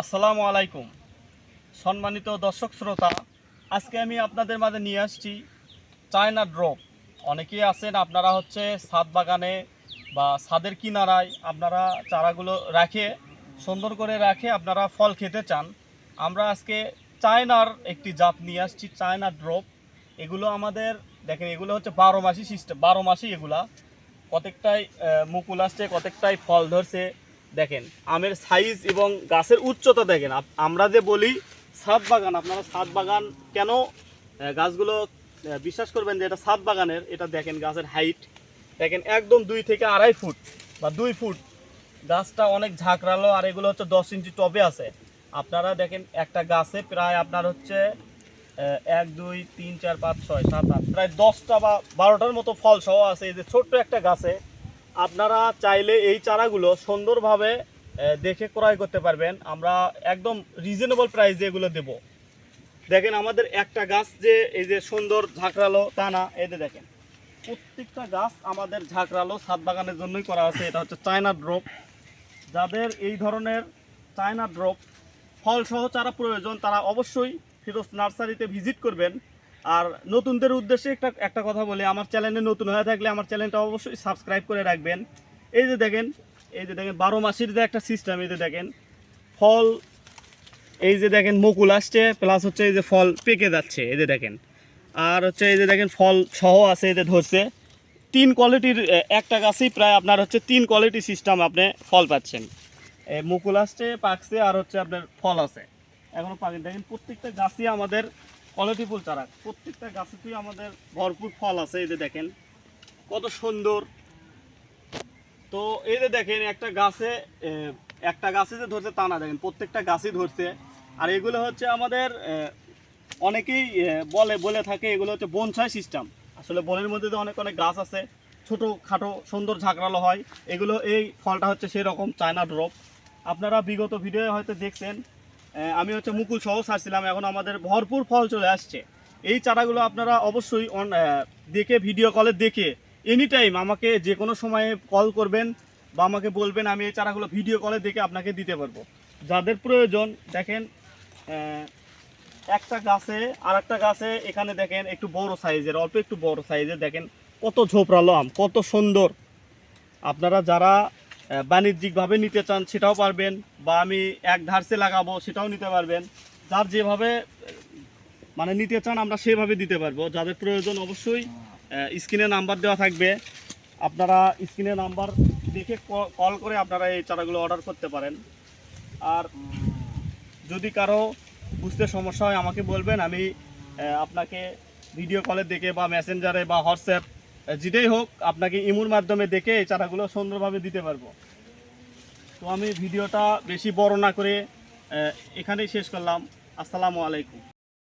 আসসালামু আলাইকুম। সম্মানিত দর্শক শ্রোতা, আজকে আমি আপনাদের মাঝে নিয়ে আসছি চায়না ড্রপ। অনেকেই আছেন, আপনারা হচ্ছে ছাদ বাগানে বা ছাদের কিনারায় আপনারা চারাগুলো রাখে, সুন্দর করে রাখে, আপনারা ফল খেতে চান। আমরা আজকে চায়নার একটি জাত নিয়ে আসছি, চায়না ড্রপ। এগুলো আমাদের, দেখেন, এগুলো হচ্ছে বারো মাসি সিস্টেম বারো মাসই এগুলা। কতকটাই মুকুল আসছে, কতকটাই ফল ধরছে দেখেন, আমের সাইজ এবং গাছের উচ্চতা দেখেন আমরা যে বলি ছাদ বাগান, আপনারা ছাদ বাগান কেন গাছগুলো বিশ্বাস করবেন যে এটা ছাদ বাগানের, এটা দেখেন গাছের হাইট দেখেন, একদম দুই থেকে আড়াই ফুট বা দুই ফুট। গাছটা অনেক ঝাঁকড়ালো আর এগুলো হচ্ছে দশ ইঞ্চি টবে আছে। আপনারা দেখেন, একটা গাছে প্রায় আপনার হচ্ছে এক, দুই, তিন, চার, পাঁচ, ছয়, সাত, আট, প্রায় দশটা বা বারোটার মতো ফল সহ আছে। এই যে ছোট্ট একটা গাছে আপনারা চাইলে এই চারাগুলো সুন্দরভাবে দেখে ক্রয় করতে পারবেন। আমরা একদম রিজনেবল প্রাইসে এগুলো দেব। দেখেন আমাদের একটা গাছ যে, এই যে সুন্দর ঝাঁকড়ালো তা না যে দেখেন। প্রত্যেকটা গাছ আমাদের ঝাঁকড়ালো, ছাদ বাগানের জন্যই করা আছে, এটা হচ্ছে চায়না ড্রপ যাদের এই ধরনের চায়না ড্রপ ফলসহ চারা প্রয়োজন, তারা অবশ্যই ফিরোজ নার্সারিতে ভিজিট করবেন। আর নতুনদের উদ্দেশ্যে একটা একটা কথা বলি, আমার চ্যানেলে নতুন হয়ে থাকলে আমার চ্যানেলটা অবশ্যই সাবস্ক্রাইব করে রাখবেন। এই যে দেখেন, এই যে দেখেন, বারো মাসের যে একটা সিস্টেম এই যে দেখেন, ফল, এই যে দেখেন, মুকুল আসছে প্লাস হচ্ছে এই যে ফল পেকে যাচ্ছে, এই যে দেখেন। আর হচ্ছে এই যে দেখেন, ফল সহ আছে, এই যে ধরছে। তিন কোয়ালিটির একটা গাছেই প্রায় আপনার হচ্ছে তিন কোয়ালিটি সিস্টেম আপনি ফল পাচ্ছেন। মুকুল আসছে, পাকছে, আর হচ্ছে আপনার ফল আছে। এখনও পাকেন দেখেন, প্রত্যেকটা গাছই আমাদের কোয়ালিটি ফুল চারা। প্রত্যেকটা গাছেতেই আমাদের ভরপুর ফল আছে যে দেখেন। কত সুন্দর। তো যে দেখেন, একটা গাছে একটা গাছে যে ধরছে তা না, দেখেন, প্রত্যেকটা গাছই ধরছে। আর এগুলো হচ্ছে আমাদের অনেকেই বলে বলে থাকে, এগুলো হচ্ছে বনসাই সিস্টেম। আসলে বনের মধ্যে তো অনেক অনেক গাছ আছে ছোট খাটো সুন্দর ঝাঁকড়ালো হয়, এগুলো এই ফলটা হচ্ছে সেই রকম চায়না ড্রপ। আপনারা বিগত ভিডিও হয়তো দেখছেন আমি হচ্ছে মুকুল সহ ছাড়ছিলাম এখন আমাদের ভরপুর ফল চলে আসছে। এই চারাগুলো আপনারা অবশ্যই দেখে ভিডিও কলে দেখে এনি টাইম আমাকে যে কোনো সময়ে কল করবেন বা আমাকে বলবেন, আমি এই চারাগুলো ভিডিও কলে দেখে আপনাকে দিতে পারব। যাদের প্রয়োজন, দেখেন একটা গাছে আর একটা গাছে, এখানে দেখেন একটু বড় সাইজের অল্প একটু বড় সাইজের দেখেন কত ঝোপড়ালো আম, কত সুন্দর। আপনারা যারা বাণিজ্যিকভাবে নিতে চান সেটাও পারবেন বা আমি এক ধারসে লাগাবো সেটাও নিতে পারবেন। যার যেভাবে মানে নিতে চান আমরা সেভাবে দিতে পারব। যাদের প্রয়োজন অবশ্যই স্ক্রিনে নাম্বার দেওয়া থাকবে। আপনারা স্ক্রিনে নাম্বার দেখে কল করে আপনারা এই চারাগুলো অর্ডার করতে পারেন। আর যদি কারও বুঝতে সমস্যা হয়, আমাকে বলবেন। আমি আপনাকে ভিডিও কলে দেখে বা মেসেঞ্জারে বা হোয়াটসঅ্যাপ যেটাই হোক, আপনাকে ইমুর মাধ্যমে দেখে এই চারাগুলো সুন্দরভাবে দিতে পারব। তো আমি ভিডিওটা বেশি বড় না করে এখানেই শেষ করলাম। আসসালামু আলাইকুম।